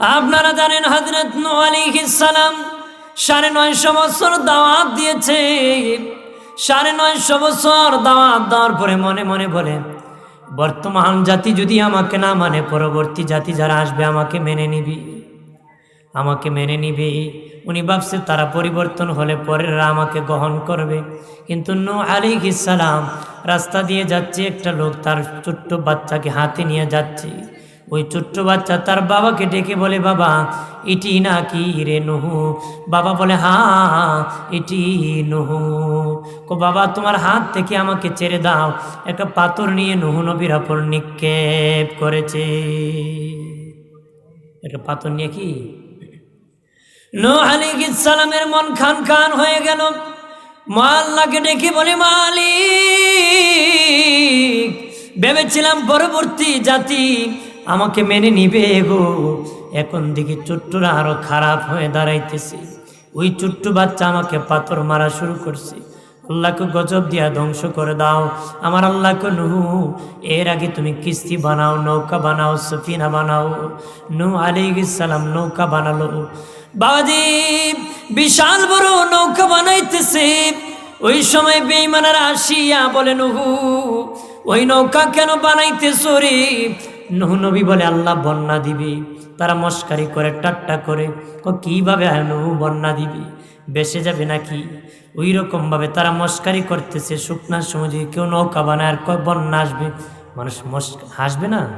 আপনারা জানেন হজরত নু সালাম সাড়ে নয়শো বছর দাওয়াত দিয়েছে। সাড়ে নয়শো বছর দাওয়াত দেওয়ার পরে মনে মনে বলে, বর্তমান জাতি যদি আমাকে না মানে পরবর্তী জাতি যারা আসবে আমাকে মেনে নিবি। আমাকে মেনে নিবে। উনি ভাবছে তারা পরিবর্তন হলে পরেরা আমাকে গ্রহণ করবে। কিন্তু নু আলী সালাম রাস্তা দিয়ে যাচ্ছে, একটা লোক তার ছোট্ট বাচ্চাকে হাতে নিয়ে যাচ্ছে। ওই ছোট্ট বাচ্চা তার বাবাকে ডেকে বলে, বাবা, এটি না কি রে নুহু? বাবা বলে, হা, এটি নুহু। কো, বাবা, তোমার হাত থেকে আমাকে ছেড়ে দাও। একটা পাথর নিয়ে নুহু নবীর ওপর নিক্ষেপ করেছে। একটা পাথর নিয়ে কি? নো আলী সালামের মন খান খান হয়ে গেল। মাল্লাকে ডেকে বলে, মালিক, ভেবেছিলাম পরবর্তী জাতি আমাকে মেনে নিবে গো। এখন দেখি চুট্টুরা আরও খারাপ হয়ে দাঁড়াইতেছে। ওই চুট্টু বাচ্চা আমাকে পাথর মারা শুরু করছে। আল্লাহকে গজব দিয়া ধ্বংস করে দাও। আমার আল্লাহকে নুহু, এর আগে তুমি কিস্তি বানাও, নৌকা বানাও, সফিনা বানাও। নু সালাম নৌকা বানালো। বাবাজি, বিশাল বড় নৌকা বানাইতেছে। ওই সময় বেইমানারা আসিয়া বলে, নুহু, ওই নৌকা কেন বানাইতেছ রে? নবী বলে, আল্লাহ বন্যা দিবে, তারা মস্কারি করে, টাট্টা করে, ও কীভাবে নহু বন্যা দিবে? বেসে যাবে নাকি? ওই রকমভাবে তারা মস্কারি করতেছে শুকনার সময় যদি কেউ নৌকা বানায়, আর কয় বন্যা আসবে? মানুষ মস হাসবে না?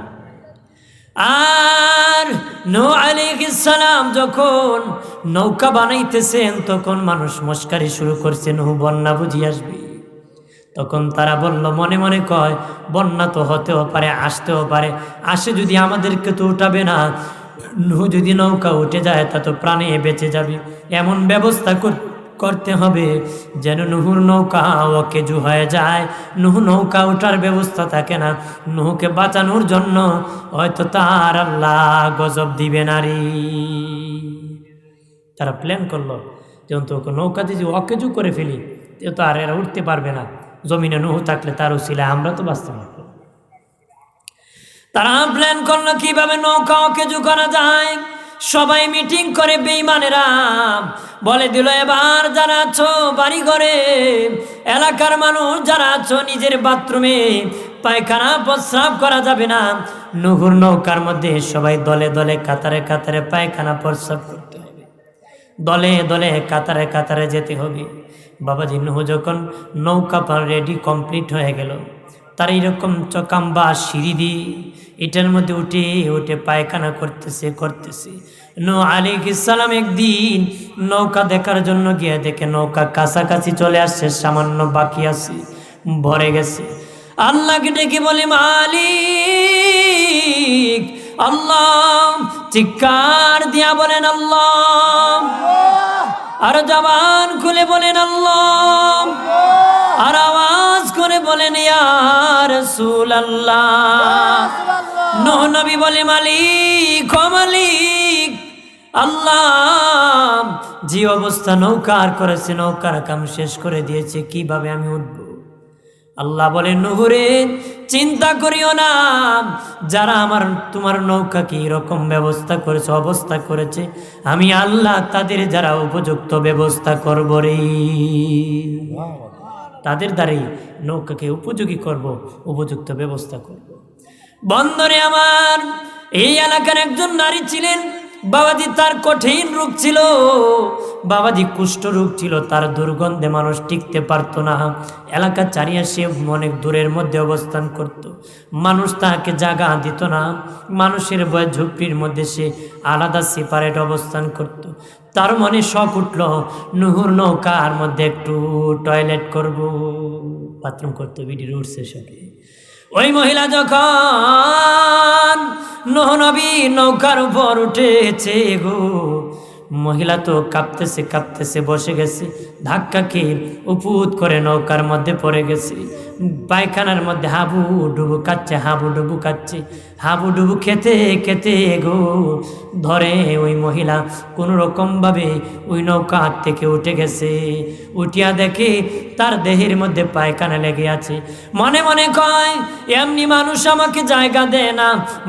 আর নো সালাম যখন নৌকা বানাইতেছেন, তখন মানুষ মস্কারি শুরু করছে, নহু, বন্যা বুঝি আসবে? তখন তারা বলল, মনে মনে কয়, বন্যা তো হতেও পারে, আসতেও পারে। আসে যদি আমাদেরকে তো উঠাবে না নহু যদি নৌকা উঠে যায়, তা তো প্রাণে বেঁচে যাবে। এমন ব্যবস্থা কর- করতে হবে, যেন নুহুর নৌকা অকেজু হয়ে যায়। নুহু নৌকা ওঠার ব্যবস্থা থাকে না। নুহুকে বাঁচানোর জন্য হয়তো তার আল্লাহ গজব দিবে নারী তারা প্ল্যান করল যেমন তো ওকে নৌকা দিয়ে যদি অকেজু করে ফেলি, তো আর এরা উঠতে পারবে না। জমিনে নুহু থাকলে তার উচিলে আমরা তো বাঁচতে তারা প্ল্যান করল কীভাবে নৌকা অকেজু করা যায়। সবাই মিটিং করে বেইমানেরা বলে দিল, এবার যারা আছো বাড়ি ঘরে এলাকার মানুষ যারা আছো নিজের বাথরুমে পায়খানা প্রস্রাব করা যাবে না। নুহুর নৌকার মধ্যে সবাই দলে দলে কাতারে কাতারে পায়খানা প্রস্রাব করতে হবে। দলে দলে কাতারে কাতারে যেতে হবে। বাবাজি নুহু যখন নৌকা পার রেডি কমপ্লিট হয়ে গেল। তার এইরকম চকাম্বা সিঁড়ি দিয়ে এটার মধ্যে উঠে উঠে পায়খানা করতেছে করতেছে। নো আলী ইসালাম একদিন নৌকা দেখার জন্য গিয়ে দেখে নৌকা কাছাকাছি চলে আসছে, সামান্য বাকি আছে, ভরে গেছে। আল্লাহকে ডেকে বলি, মালিক, আল্লাহ চিকার দিয়া বলেন, আল্লাহ। আর জবান খুলে বলেন আল্লাহ। আর আওয়াজ করে বলেন ইয়ার সুল আল্লাহ নোহ নবী বলে মালিক মালিক আল্লাহ যে অবস্থা নৌকার করেছে নৌকার কাম শেষ করে দিয়েছে কীভাবে আমি উঠব? আল্লাহ বলে নুহুরে চিন্তা করিও না। যারা আমার, তোমার নৌকাকে এরকম ব্যবস্থা করেছে, অবস্থা করেছে, আমি আল্লাহ তাদের যারা উপযুক্ত ব্যবস্থা করব রে। তাদের দ্বারাই নৌকাকে উপযোগী করব, উপযুক্ত ব্যবস্থা করব। বন্দরে আমার, এই এলাকার একজন নারী ছিলেন। বাবাজি তার কঠিন রূপ ছিল। বাবাজি কুষ্ঠ রোগ ছিল, তার দুর্গন্ধে মানুষ টিকতে পারতো না এলাকা চারিয়া সে অনেক দূরের মধ্যে অবস্থান করত। মানুষ তাহাকে জাগা দিত না মানুষের বয় ঝুপড়ির মধ্যে সে আলাদা সেপারেট অবস্থান করত। তার মনে শখ উঠল, নুহুর নৌকার মধ্যে একটু টয়লেট করব বাথরুম করতে বিডির উঠছে শখে ওই মহিলা যখন নহনবী নৌকার উপর উঠেছে গো মহিলা তো কাঁপতেছে কাঁপতেছে বসে গেছে। ধাক্কা খেয়ে উপুত করে নৌকার মধ্যে পড়ে গেছে। পায়খানার মধ্যে হাবু ডুবু কাচ্ছে, হাবু ডুবু কাচ্ছে, হাবু ডুবু খেতে খেতে গো, ধরে ওই মহিলা কোনো রকমভাবে ওই নৌকা হাত থেকে উঠে গেছে। উঠিয়া দেখে তার দেহের মধ্যে পায়খানা লেগে আছে। মনে মনে কয়, এমনি মানুষ আমাকে জায়গা দেয় না,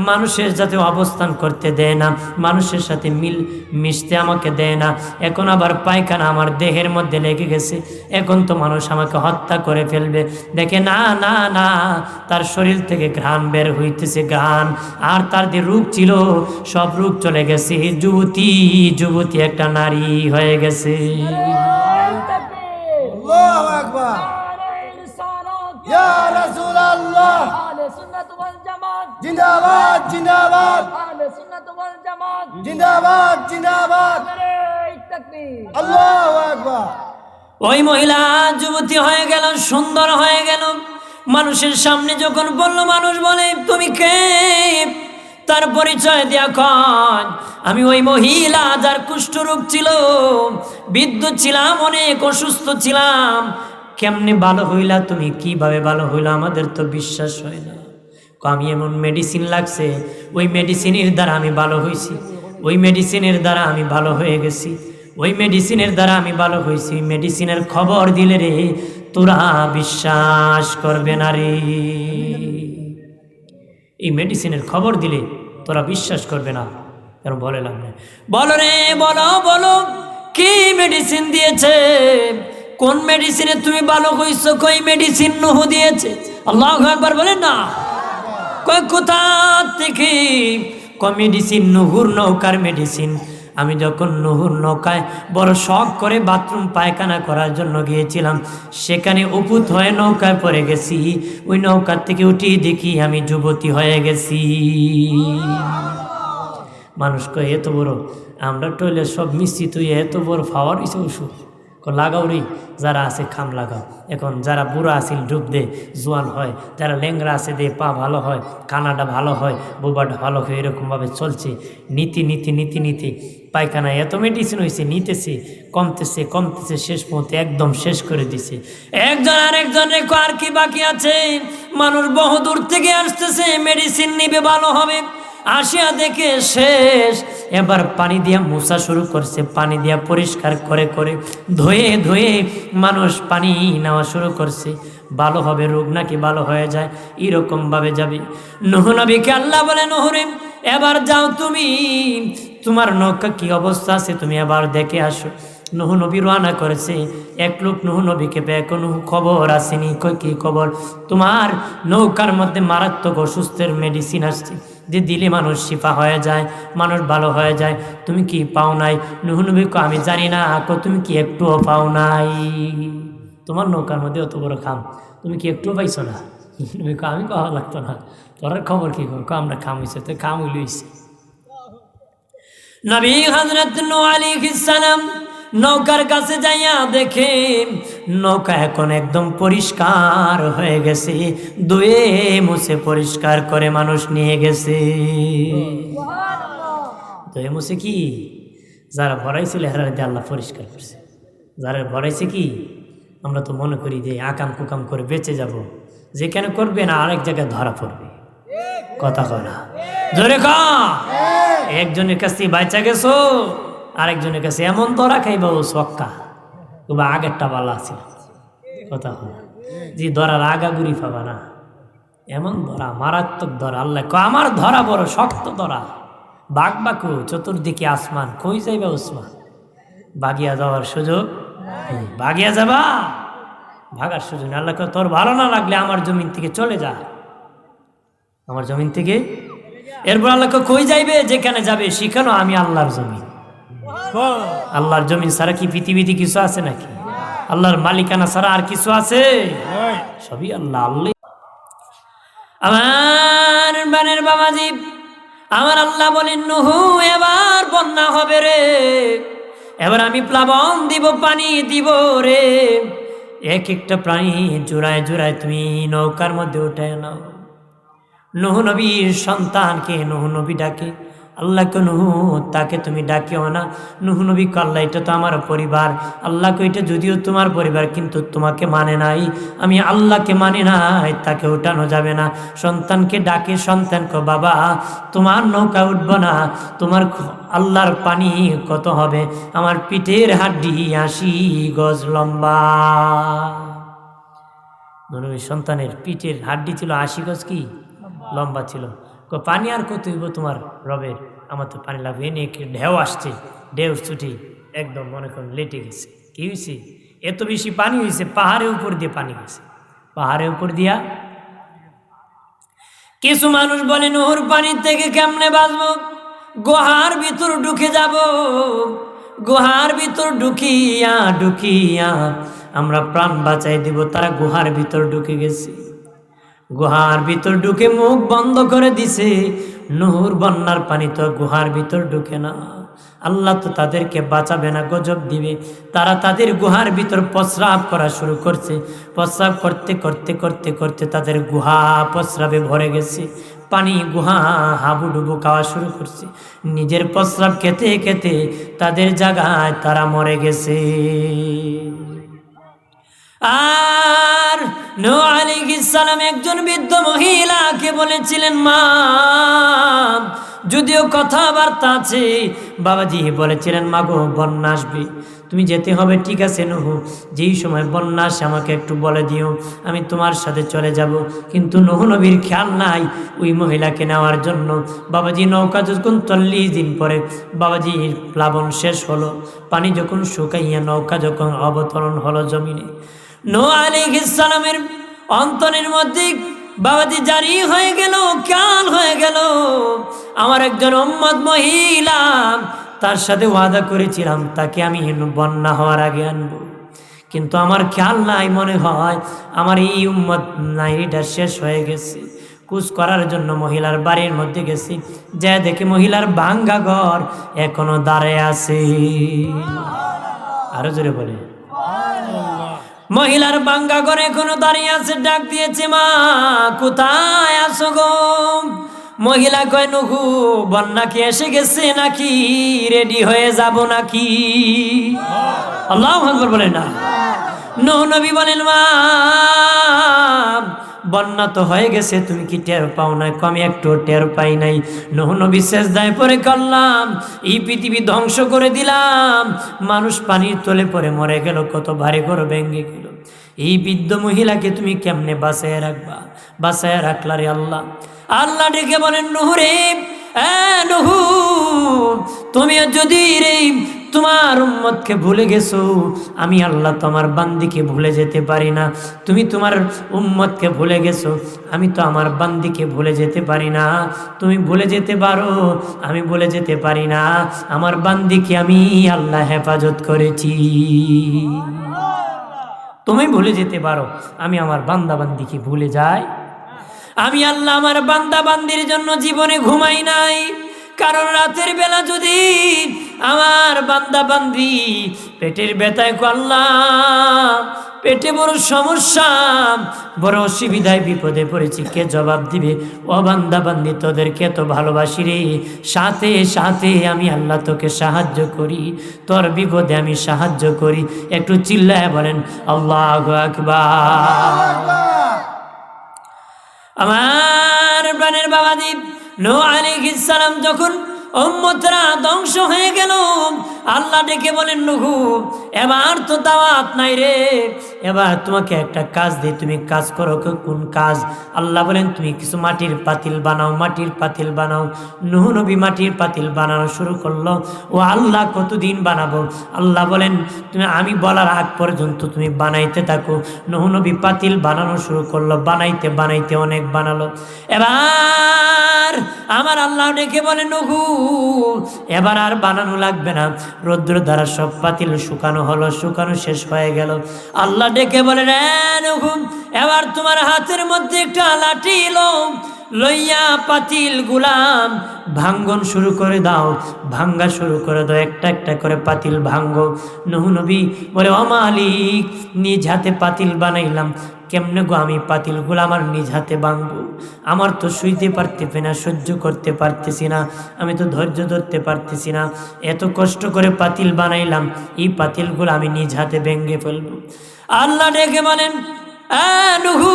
মানুষের যাতে অবস্থান করতে দেয় না, মানুষের সাথে মিল মিশতে আমাকে দেয় না। এখন আবার পায়খানা আমার দেহের মধ্যে লেগে গেছে। এখন তো মানুষ আমাকে হত্যা করে ফেলবে। দেখে না না না তার শরীর থেকে ঘ্রাণ বের হইতেছে গান আর তার যে রূপ ছিল সব রূপ চলে গেছে। যুবতী যুবতী একটা নারী হয়ে গেছে। জিন্দাবাদ জিন্দাবাদ। জিন্দাবাদ জিন্দাবাদ। আল্লাহ আকবার। ওই মহিলা যুবতী হয়ে গেল, সুন্দর হয়ে গেল। মানুষের সামনে যখন বলল, মানুষ বলে, তুমি কে? তার পরিচয় দেয়া কন। আমি ওই মহিলা যার কুষ্ঠরোগ ছিল বিদ্যুৎ ছিলাম, অনেক অসুস্থ ছিলাম। কেমনে ভালো হইলা তুমি? কীভাবে ভালো হইলা? আমাদের তো বিশ্বাস হয় না আমি এমন মেডিসিন লাগছে? ওই মেডিসিনের দ্বারা আমি ভালো হয়েছি ওই মেডিসিনের দ্বারা আমি ভালো হয়ে গেছি। ওই মেডিসিনের দ্বারা আমি ভালো হয়েছি। মেডিসিনের খবর দিলে রে, তোরা বিশ্বাস করবে না রে। এই মেডিসিনের খবর দিলে তোরা বিশ্বাস করবে না। কারণ বলে নেই। বলো রে, বলো বলো, কি মেডিসিন দিয়েছে? কোন মেডিসিনে তুমি ভালো হইছো কই মেডিসিন নহু দিয়েছে? আল্লাহ একবার বলে না। কোথা থেকে? ক মেডিসিন নুহুর, নৌকার মেডিসিন আমি যখন নহুর নৌকায় বড় শখ করে বাথরুম পায়খানা করার জন্য গিয়েছিলাম, সেখানে উপুত হয়ে নৌকায় পড়ে গেছি। ওই নৌকার থেকে উঠিয়ে দেখি আমি যুবতী হয়ে গেছি। মানুষ কয়ে, এত বড়, আমরা টয়লেট সব মিশ্রিত এত বড় ফাওয়ার হয়েছে ওষুধ লাগাও রে যারা আছে খাম লাগাও। এখন যারা বুড়া আছিল ডুব দে, জোয়ান হয়, যারা ল্যাংরা আছে, দে, পা ভালো হয়, কানাডা ভালো হয়, বোবাটা ভালো হয় এরকমভাবে চলছে। নীতি নীতি নীতি নীতি। পায়খানায় এত মেডিসিন হয়েছে নিতেছে, কমতেছে কমতেছে, শেষ পর্যন্ত একদম শেষ করে দিছে। একজন আরেকজনের আর কি বাকি আছে? মানুষ বহু দূর থেকে আসতেছে মেডিসিন নিবে, ভালো হবে। আসিয়া দেখে শেষ। এবার পানি দিয়া মুছা শুরু করছে, পানি দিয়া পরিষ্কার করে করে ধুয়ে ধুয়ে মানুষ পানি নেওয়া শুরু করছে। ভালো হবে, রোগ নাকি ভালো হয়ে যায় এরকমভাবে যাবে। নহনবীকে আল্লাহ বলে নহরে এবার যাও তুমি। তোমার নৌকা কি অবস্থা আছে তুমি এবার দেখে আসো। নহু নবী করেছে। এক লোক নহু নবীকে পেয়ে কোনো খবর আসেনি, কই কি খবর? তোমার নৌকার মধ্যে মারাত্মক অসুস্থের মেডিসিন আসছে। যে দিলে মানুষ শিফা হয়ে যায় মানুষ ভালো হয়ে যায় তুমি কি পাও নাই? নহু নবী কো, আমি জানি না কো তুমি কি একটুও পাও নাই? তোমার নৌকার মধ্যে অত বড় খাম তুমি কি একটুও পাইছো না? আমি কওয়া লাগতো না। তোর খবর কি কো কো, আমরা খাম হয়েছে তো খাম হইলইছে নবী হজরত নূ আলাইহিস সালাম নৌকার কাছে যাইয়া দেখে, নৌকা এখন একদম পরিষ্কার হয়ে গেছে। দুয়ে মুছে পরিষ্কার করে মানুষ নিয়ে গেছে। দুয়ে মুছে কি? যারা ভরাইছিল হেরা দিয়ে আল্লাহ পরিষ্কার করছে। যারা ভরাইছে কি? আমরা তো মনে করি যে আকাম কুকাম করে বেঁচে যাব। যেখানে করবে না, আরেক জায়গায় ধরা পড়বে। কথা কয় না। জোরে কা একজনের কাছ থেকে বাচ্চা গেছো? আরেকজনের কাছে, এমন ধরা খাইবা ও সক্কা তবে আগেরটা ভালো আছে কথা হয়। যে ধরার আগা গুড়ি পাবা না। এমন ধরা, মারাত্মক ধরা, আল্লাহ আমার ধরা বড় শক্ত ধরা। বাঘ বাকু, চতুর্দিকে আসমান, কই যাইবা ওসমান বাগিয়া যাওয়ার সুযোগ বাগিয়া যাবা? ভাগার সুযোগ। আল্লাহ তোর ভালো না লাগলে আমার জমিন থেকে চলে যা। আমার জমিন থেকে? এরপর আল্লাহ কই যাইবে? যেখানে যাবে, সেখানেও আমি আল্লাহর জমিন। আল্লাহর জমিন ছাড়া কি পৃথিবীতে কিছু আছে নাকি? আল্লাহর মালিকানা ছাড়া আর কিছু আছে? সবই আল্লাহ আল্লাহ আমার বানের বাবাজি আমার আল্লাহ বলেন নুহু এবার বন্যা হবে রে। এবার আমি প্লাবন দিব পানি দিব রে। এক একটা প্রাণী জোড়ায় জোড়ায় তুমি নৌকার মধ্যে উঠে নাও। নহু নবীর সন্তানকে নহু নবী ডাকে আল্লাহকে নুহু, তাকে তুমি ডাকিও না। নুহু নবী আল্লাহ, এটা তো আমার পরিবার। আল্লাহকে এটা যদিও তোমার পরিবার, কিন্তু তোমাকে মানে নাই। আমি আল্লাহকে মানি নাই, তাকে উঠানো যাবে না। সন্তানকে ডাকে সন্তানকে বাবা, তোমার নৌকা উঠব না। তোমার আল্লাহর পানি কত হবে? আমার পিঠের হাড্ডি আশি গজ লম্বা। সন্তানের পিঠের হাড্ডি ছিল আশি গজ কি? লম্বা ছিল। পানি আর কত হইব তোমার রবের আমার তো পানি লাগবে। এনে ঢেউ আসছে। ঢেউ ছুটি একদম মনে করুন লেটে গেছে। কি হয়েছে এত বেশি পানি হয়েছে পাহাড়ের উপর দিয়ে পানি গেছে। পাহাড়ের উপর দিয়া কিছু মানুষ বলে, নহর পানির থেকে কেমনে বাঁচবো? গুহার ভিতর ঢুকে যাব। গুহার ভিতর ঢুকিয়া ঢুকিয়া আমরা প্রাণ বাঁচাই দিব। তারা গুহার ভিতর ঢুকে গেছে। গুহার ভিতর ঢুকে মুখ বন্ধ করে দিছে। নহর বন্যার পানি তো গুহার ভিতর ঢুকে না। আল্লাহ তো তাদেরকে বাঁচাবে না, গজব দিবে। তারা তাদের গুহার ভিতর প্রস্রাব করা শুরু করছে। প্রস্রাব করতে করতে করতে করতে তাদের গুহা প্রস্রাবে ভরে গেছে। পানি গুহা হাবুডুবু খাওয়া শুরু করছে। নিজের প্রস্রাব খেতে খেতে তাদের জায়গায় তারা মরে গেছে। আর নো আলী সালাম একজন বৃদ্ধ মহিলাকে বলেছিলেন, মা, যদিও কথাবার্তা আছে। বাবাজি বলেছিলেন, মা গো, বন্যা আসবে। তুমি যেতে হবে, ঠিক আছে নহু। যেই সময় বন্যা আসে, আমাকে একটু বলে দিও। আমি তোমার সাথে চলে যাব। কিন্তু নহু নবীর খেয়াল নাই ওই মহিলাকে নেওয়ার জন্য। বাবাজি নৌকা যখন চল্লিশ দিন পরে বাবাজির প্লাবন শেষ হলো, পানি যখন শুকাইয়া নৌকা যখন অবতরণ হলো জমিনে নো আলী সালামের অন্তরের মধ্যে বাবাজি জারি হয়ে গেল, খেয়াল হয়ে গেল। আমার একজন উম্মত মহিলা, তার সাথে ওয়াদা করেছিলাম, তাকে আমি বন্যা হওয়ার আগে আনব। কিন্তু আমার খেয়াল নাই, মনে হয় আমার এই উম্মত নাইটা শেষ হয়ে গেছে। কুচ করার জন্য মহিলার বাড়ির মধ্যে গেছি, যা দেখে মহিলার ভাঙ্গা ঘর এখনও দাঁড়ে আছে। আরও জোরে বলে মহিলার বাঙ্গা করে কোনো দাঁড়িয়ে আছে, ডাক দিয়েছে, মা, কোথায় আসো গো? মহিলা কয়, নুহু, বন্যা কি এসে গেছে নাকি? রেডি হয়ে যাব নাকি? আল্লাহ বলে নৌ। নবী বলেন, মা বন্যা তো হয়ে গেছে, তুমি কি টের পাও নাই? আমি একটু টের পাই নাই। নহ নবী শেষ দায় পরে করলাম, এই পৃথিবী ধ্বংস করে দিলাম। মানুষ পানির তলে পরে মরে গেল, কত ভারী করে ভেঙে গেল। এই বৃদ্ধ মহিলাকে তুমি কেমনে বাসায় রাখবা? বাসায় রাখলা রে আল্লাহ। আল্লাহ ডেকে বলেন নহরে নহু, তুমি যদি রে তোমার উম্মতকে ভুলে গেছো? আমি আল্লাহ তোমার বান্দিকে ভুলে যেতে পারি না। তুমি তোমার উম্মতকে ভুলে গেছো? আমি তো আমার বান্দিকে ভুলে যেতে পারি না। তুমি ভুলে যেতে পারো, আমি ভুলে যেতে পারি না। আমার বান্দিকে আমি আল্লাহ হেফাজত করেছি। তুমি ভুলে যেতে পারো, আমি আমার বান্দা বান্দিকে ভুলে যাই। আমি আল্লাহ আমার বান্দা বান্দির জন্য জীবনে ঘুমাই নাই। কারণ রাতের বেলা যদি আমার বান্দা বান্দি পেটের ব্যথায় আল্লাহ পেটে বড় সমস্যা বড় অসুবিধায় বিপদে পড়েছি কে জবাব দিবে? ও বান্দা বান্দি তোদেরকে তো ভালোবাসি রে। সাথে সাথে আমি আল্লাহ তোকে সাহায্য করি। তোর বিপদে আমি সাহায্য করি। একটু চিল্লায় বলেন আল্লাহ আকবার। আমার প্রাণের বাবাদীপ নো আলী সালাম যখন উম্মতরা ধ্বংস হয়ে গেল আল্লাহ ডেকে বলেন, নুহু, এবার তো দাওয়াত নাই রে। এবার তোমাকে একটা কাজ দিই, তুমি কাজ করো কোন কাজ? আল্লাহ বলেন, তুমি কিছু মাটির পাতিল বানাও, মাটির পাতিল বানাও। নুহু নবী মাটির পাতিল বানানো শুরু করল। ও আল্লাহ, কতদিন বানাবো? আল্লাহ বলেন, তুমি, আমি বলার আগ পর্যন্ত তুমি বানাইতে থাকো। নুহু নবী পাতিল বানানো শুরু করল, বানাইতে বানাইতে অনেক বানালো। এবার আমার আল্লাহ ডেকে বলে, নুহু, এবার আর বানানো লাগবে না। রৌদ্র দ্বারা সব পাতিল শুকানো হলো, শুকানো শেষ হয়ে গেল। আল্লাহ ডেকে বলে এবার তোমার হাতের মধ্যে একটা লাঠি লো, লইয়া পাতিল গুলাম, ভাঙ্গন শুরু করে দাও, ভাঙ্গা শুরু করে দাও, একটা একটা করে পাতিল ভাঙ্গো। নহু নবী বলে, অমালিক, নিজ হাতে পাতিল বানাইলাম কেমনে গো আমি পাতিলগুলো আমার নিজ হাতে ভাঙবো? আমার তো শুইতে পারতেছি না সহ্য করতে পারতেছি না আমি তো ধৈর্য ধরতে পারতেছি না। এত কষ্ট করে পাতিল বানাইলাম এই পাতিলগুলো আমি নিজ হাতে ভেঙে ফেলব। আল্লাহ ডেকে বলেন "আ, নুহু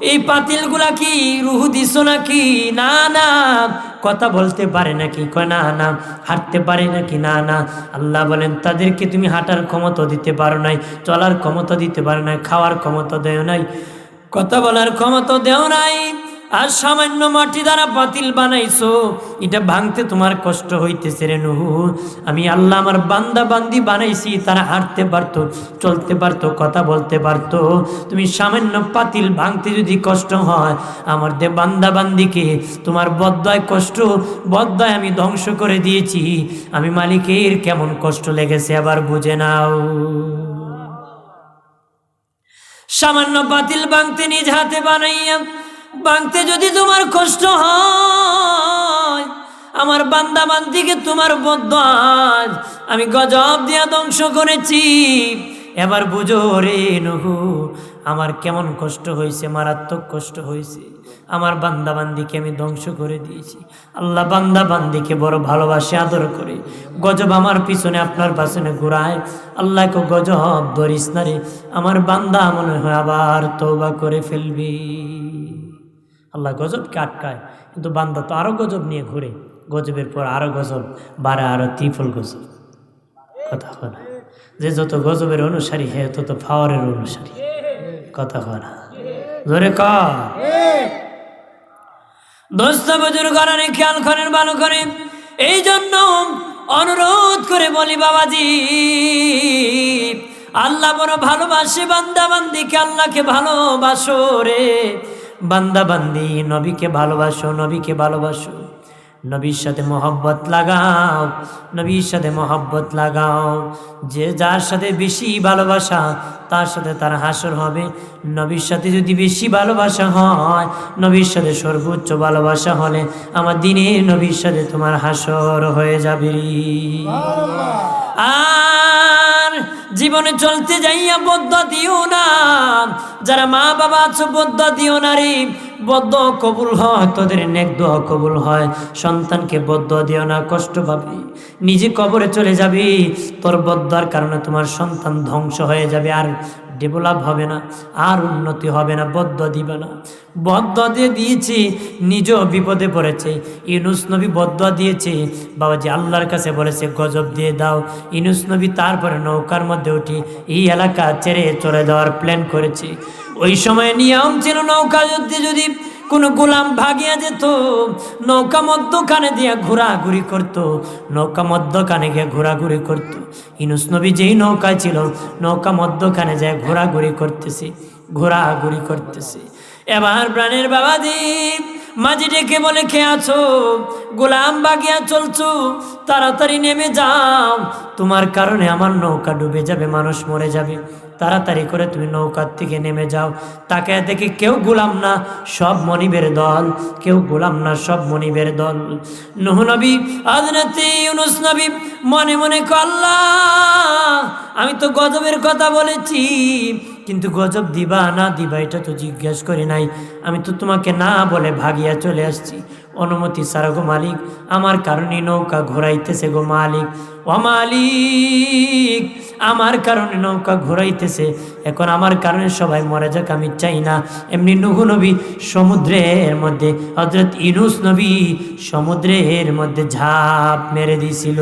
এই পাতিলগুলা কি রুহু দিস নাকি? না না কথা বলতে পারে নাকি? কয়, না না। হাঁটতে পারে নাকি? না না। আল্লাহ বলেন, তাদেরকে তুমি হাঁটার ক্ষমতা দিতে পারো নাই, চলার ক্ষমতা দিতে পারো নাই, খাওয়ার ক্ষমতা দেও নাই, কথা বলার ক্ষমতা দেও নাই। আর সামান্য মাটি দ্বারা বাতিল বানাইছো, এটা ভাঙতে তোমার কষ্ট হইতেছে রে নুহু। আমি আল্লাহ আমার বান্দা বান্দি বানাইছি, তারা হাঁটতে পারতো, চলতে পারতো, কথা বলতে পারতো। তুমি সামান্য পাতিল ভাঙতে যদি কষ্ট হয়, আমার দে বান্দা বান্দিকে তোমার বদ্দয় কষ্ট বদ্দয় আমি ধ্বংস করে দিয়েছি। আমি মালিকের কেমন কষ্ট লেগেছে আবার বুঝে নাও। সামান্য বাতিল ভাঙতে নিজ হাতে বানাইয়া বাংতে যদি তোমার কষ্ট হয়, আমার বান্দা বান্দিকে তোমার বদ্ধ আজ আমি গজব দিয়া ধ্বংস করেছি। এবার বুঝো রে নহু, আমার কেমন কষ্ট হয়েছে, মারাত্মক কষ্ট হয়েছে। আমার বান্দা বান্দিকে আমি ধ্বংস করে দিয়েছি। আল্লাহ বান্দা বান্দিকে বড় ভালোবাসে, আদর করে। গজব আমার পিছনে, আপনার পাছনে ঘুরায়। আল্লাহকে গজব ধরিস না রে, আমার বান্দা মনে হয় আবার তৌবা করে ফেলবি। আল্লাহ গজবকে আটকায়। কিন্তু বান্দা তো আরও গজব নিয়ে ঘুরে। গজবের পর আরও গজব, বারে আরও ত্রিফল গজব। কথা হয় না। যে যত গজবের অনুসারী, হে তত ফাওয়ারের অনুসারী। কথা হয় না। ধরে ক। খেয়াল করেন, ভালো করে। এই জন্য অনুরোধ করে বলি, বাবাজি, আল্লাহ বড় ভালোবাসে বান্দা বান্দিকে আল্লাহকে ভালোবাসো রে। বান্দা বান্দি নবীকে ভালোবাসো নবীকে ভালোবাসো। নবীর সাথে মহব্বত লাগাও নবীর সাথে মহব্বত লাগাও। যে যার সাথে বেশি ভালোবাসা তার সাথে তার হাসর হবে। নবীর সাথে যদি বেশি ভালোবাসা হয় নবীর সাথে সর্বোচ্চ ভালোবাসা হলে আমার দিনে নবীর সাথে তোমার হাসর হয়ে যাবে আর জীবনে চলতে যাইয়া বদ্ধ দিও না। যারা মা বাবা আছো, বদ্ধ দিও না বদ্ধ কবুল হয়, তোদের নেক দোয়া কবুল হয়। সন্তানকে বদ্ধ দিও না, কষ্ট পাবি। নিজে কবরে চলে যাবি। তোর বদ্ধার কারণে তোমার সন্তান ধ্বংস হয়ে যাবে। আর ডেভেলপ হবে না, আর উন্নতি হবে না, বদ্ধ দিবে না। বদ্ধ দিয়ে দিয়েছি নিজ বিপদে পড়েছে। ইনুস নবী বদ্ধ দিয়েছে, বাবাজি আল্লাহর কাছে বলেছে, গজব দিয়ে দাও। ইনুস নবী তারপরে নৌকার মধ্যে উঠি এই এলাকা ছেড়ে চলে যাওয়ার প্ল্যান করেছে। ওই সময় নিয়ম ছিল নৌকা যুদ্ধে যদি কোনো গোলাম ভাগিয়া যেত, নৌকা মধ্যখানে দিয়া ঘোরাঘুরি করত, নৌকা মধ্যখানে গিয়ে ঘোরাঘুরি করত। ইনুস নবী যেই নৌকায় ছিল, নৌকা মধ্যখানে যায় ঘোরাঘুরি করতেছে ঘোরাঘুরি করতেছে। এবার প্রাণের বাবাজি মাঝি ডেকে বলে খেয়ে আছো? গোলাম বাগিয়া চলছো, তাড়াতাড়ি নেমে যাও। তোমার কারণে আমার নৌকা ডুবে যাবে, মানুষ মরে যাবে। তাড়াতাড়ি করে তুমি নৌকার থেকে নেমে যাও। তাকে দেখে কেউ গোলাম না, সব মনিবের দল। কেউ গোলাম না, সব মনিবের দল। নুহ নবী আজনাতে ইউনুস নবী, মনে মনে কল্লা আমি তো গজবের কথা বলেছি, কিন্তু গজব দিবা না, দিবা, এটা তো জিজ্ঞেস করি নাই। আমি তো তোমাকে না বলে ভাগিয়া চলে আসছি। অনুমতি সারা গো মালিক, আমার কারণে নৌকা ঘোরাইতেছে গো মালিক। ও মালিক, আমার কারণে নৌকা ঘোরাইতেছে, এখন আমার কারণে সবাই মরে যাক, আমি চাই না। এমনি নুহু নবী সমুদ্রের মধ্যে হজরত ইনুস নবী সমুদ্রের মধ্যে ঝাঁপ মেরে দিয়েছিল।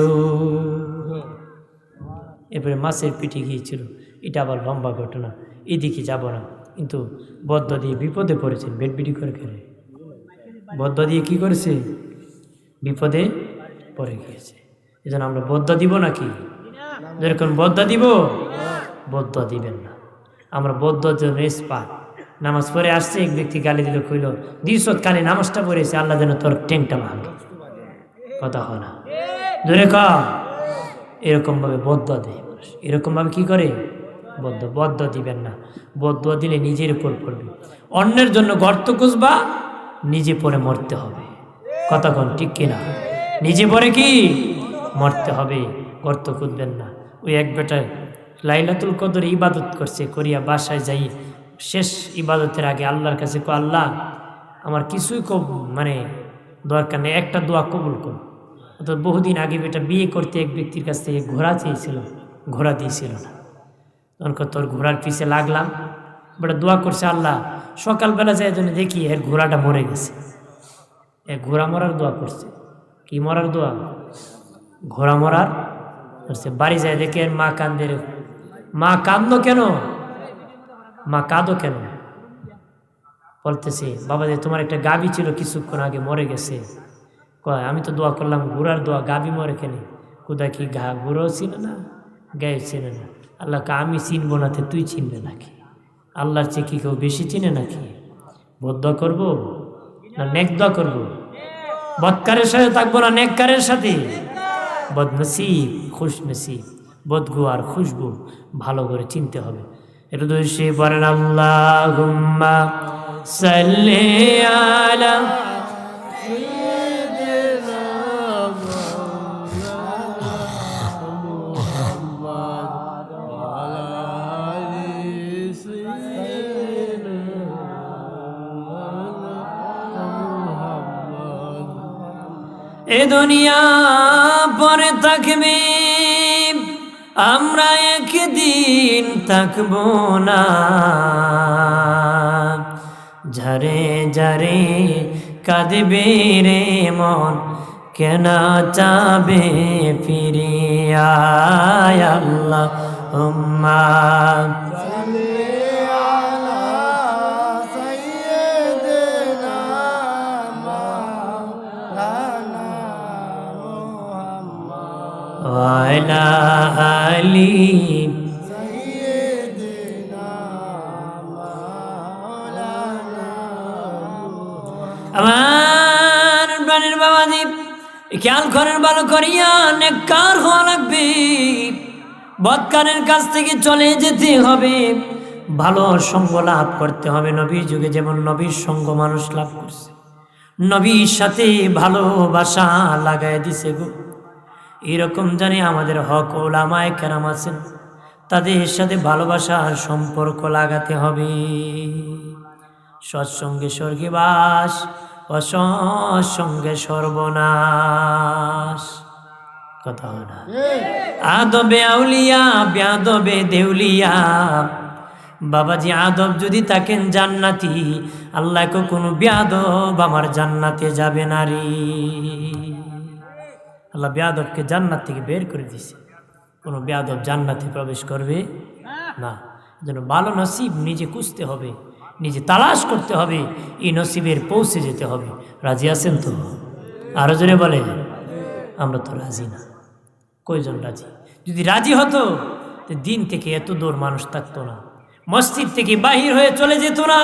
এরপরে মাছের পিঠে গিয়েছিল। এটা আবার লম্বা ঘটনা, এদিকে যাব না, কিন্তু বদ্ধ দিয়ে বিপদে পড়েছেন বেডবিডি করে খেলে বদ্ধ দিয়ে কি করেছে? বিপদে পড়ে গিয়েছে। এই জন্য আমরা বদ্ধ দিব নাকি? যেরকম বদ্ধ দিব, বদ্ধ দিবেন না। আমরা বদ্ধ জন্য পাই নামাজ পড়ে আসছে, এক ব্যক্তি গালি দিল, কইল দিসত কালে নামাজটা পড়েছে, আল্লাহ যেন তোর ট্যাংটা ভাঙে। কথা হয় না। ধরে ক এরকম ভাবে বদ্ধ দেয় মানুষ। এরকম ভাবে কি করে? বদ্ধ। বদ্ধ দিবেন না। বদ্ধ দিলে নিজের উপর পড়বে। অন্যের জন্য গর্ত খুঁজবা নিজে পরে মরতে হবে। কন ঠিক কিনা নিজে পরে কি? মরতে হবে, গর্ত খুঁজবেন না। ওই এক বেটায় লাইলাতুল কদর ইবাদত করছে, করিয়া বাসায় যাই শেষ ইবাদতের আগে আল্লাহর কাছে কো আল্লাহ, আমার কিছুই কব মানে দরকার নেই, একটা দোয়া কবুল কর। তো বহুদিন আগে বেটা বিয়ে করতে এক ব্যক্তির কাছ থেকে ঘোড়া চেয়েছিল, ঘোড়া দিয়েছিল না। তখন তোর ঘোড়ার পিছে লাগলাম। বেটা দোয়া করছে, আল্লাহ সকালবেলা যায় জন্য দেখি এর ঘোড়াটা মরে গেছে। এ ঘোড়া মরার দোয়া করছে। কি মরার দোয়া? ঘোড়া মরার করছে। বাড়ি যায় দেখে এর মা কান্দে মা কান্দো কেন? মা কাঁদো কেন? বলতেছে, বাবা যে তোমার একটা গাবি ছিল কিছুক্ষণ আগে মরে গেছে। কয়, আমি তো দোয়া করলাম, ঘোড়ার দোয়া গাবি মরে কেন? কোথায় কি ঘা ঘুরেও ছিল না গায়ে ছিল না। আল্লাহকে আমি চিনবো না তুই চিনবে নাকি? আল্লাহর চেয়ে কি কেউ বেশি চিনে নাকি? বদ্ধ করব না নেক দোয়া করব? বদকারের সাথে থাকব না নেককারের সাথে? বদনসিব খুশ নসিব বদগু আর খুশবু ভালো করে চিনতে হবে। এটা তো সে বলেন আল্লাহ সাল্লে আলা দুনিয়া পরে থাকবে। আমরা একদিন থাকব না। ঝরে ঝরে কাঁদবে রে মন, কেন চাবে ফিরিয়া আল্লাহ উম্মা। ওয়ালা আলী। আমার প্রাণের বাবাজি খেয়াল করেন ভালো করিয়া নেককার হওয়া লাগবে। বদকারের কাছ থেকে চলে যেতে হবে। ভালো সঙ্গ লাভ করতে হবে নবীর যুগে, যেমন নবীর সঙ্গ মানুষ লাভ করছে। নবীর সাথে ভালোবাসা লাগাই দিছে গো। এরকম জানি আমাদের হক ওলামায় কেরাম আছেন। তাদের সাথে ভালোবাসার সম্পর্ক লাগাতে হবে। সৎসঙ্গে স্বর্গীবাস, অসৎসঙ্গে সর্বনাশ। কথা না। আদবে আউলিয়া ব্যাদবে দেউলিয়া। বাবাজি আদব যদি থাকেন জান্নাতি আল্লাহকে কোনো ব্যাদব আমার জান্নাতে যাবে না রে। আল্লাহ বেয়াদবকে জান্নাত থেকে বের করে দিছে। কোনো বেয়াদব জান্নাতে প্রবেশ করবে না। যেন ভালো নসিব নিজে খুঁজতে হবে, নিজে তালাশ করতে হবে, এই নসিবের পৌঁছে যেতে হবে। রাজি আছেন তো? আরও জোরে বলে, আমরা তো রাজি না। কয়জন রাজি? যদি রাজি হতো, তো দিন থেকে এত দূর মানুষ থাকতো না। মসজিদ থেকে বাহির হয়ে চলে যেত না।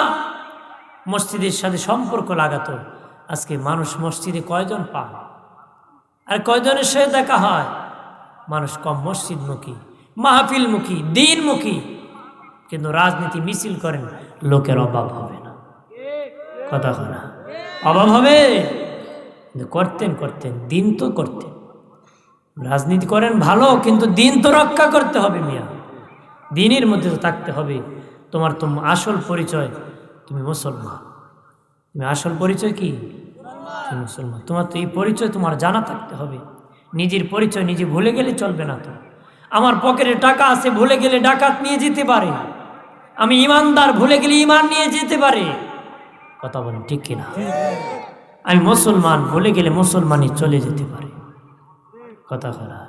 মসজিদের সাথে সম্পর্ক লাগাতো। আজকে মানুষ মসজিদে কয়জন পায় আর কয়জনের সাথে দেখা হয়? মানুষ কম মসজিদমুখী, মাহফিলমুখী, দিনমুখী। কিন্তু রাজনীতি মিছিল করেন, লোকের অভাব হবে না। কথা না। অভাব হবে? করতেন করতেন, দিন তো করতেন। রাজনীতি করেন ভালো, কিন্তু দিন তো রক্ষা করতে হবে মিয়া। দিনের মধ্যে তো থাকতে হবে। তোমার তো আসল পরিচয়, তুমি মুসলমান। তুমি আসল পরিচয় কি? তুমি মুসলমান তোমার তো এই পরিচয় তোমার জানা থাকতে হবে। নিজের পরিচয় নিজে ভুলে গেলে চলবে না তো। আমার পকেটে টাকা আছে ভুলে গেলে ডাকাত নিয়ে যেতে পারে। আমি ইমানদার ভুলে গেলে ইমান নিয়ে যেতে পারে। কথা বলেন ঠিক কিনা? আমি মুসলমান ভুলে গেলে মুসলমানই চলে যেতে পারে। কথা করা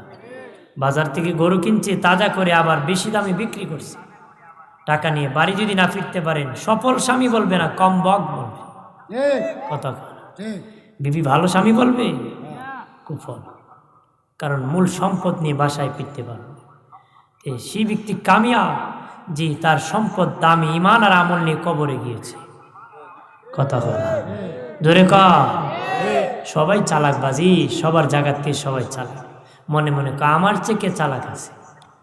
বাজার থেকে গরু কিনছে তাজা করে আবার বেশি দামে বিক্রি করছে। টাকা নিয়ে বাড়ি যদি না ফিরতে পারেন সফল স্বামী বলবে না কম বক বলবে। কথা বিবি ভালো স্বামী বলবে? কুফল। কারণ মূল সম্পদ নিয়ে বাসায় ফিরতে পারবে। সেই ব্যক্তি কামিয়া যে তার সম্পদ দামি ইমান আর আমল নিয়ে কবরে গিয়েছে। কথা কথা ধরে ক। সবাই চালাক বাজি সবার জায়গার থেকে সবাই চালাক। মনে মনে ক, আমার চেয়ে কে চালাক আছে?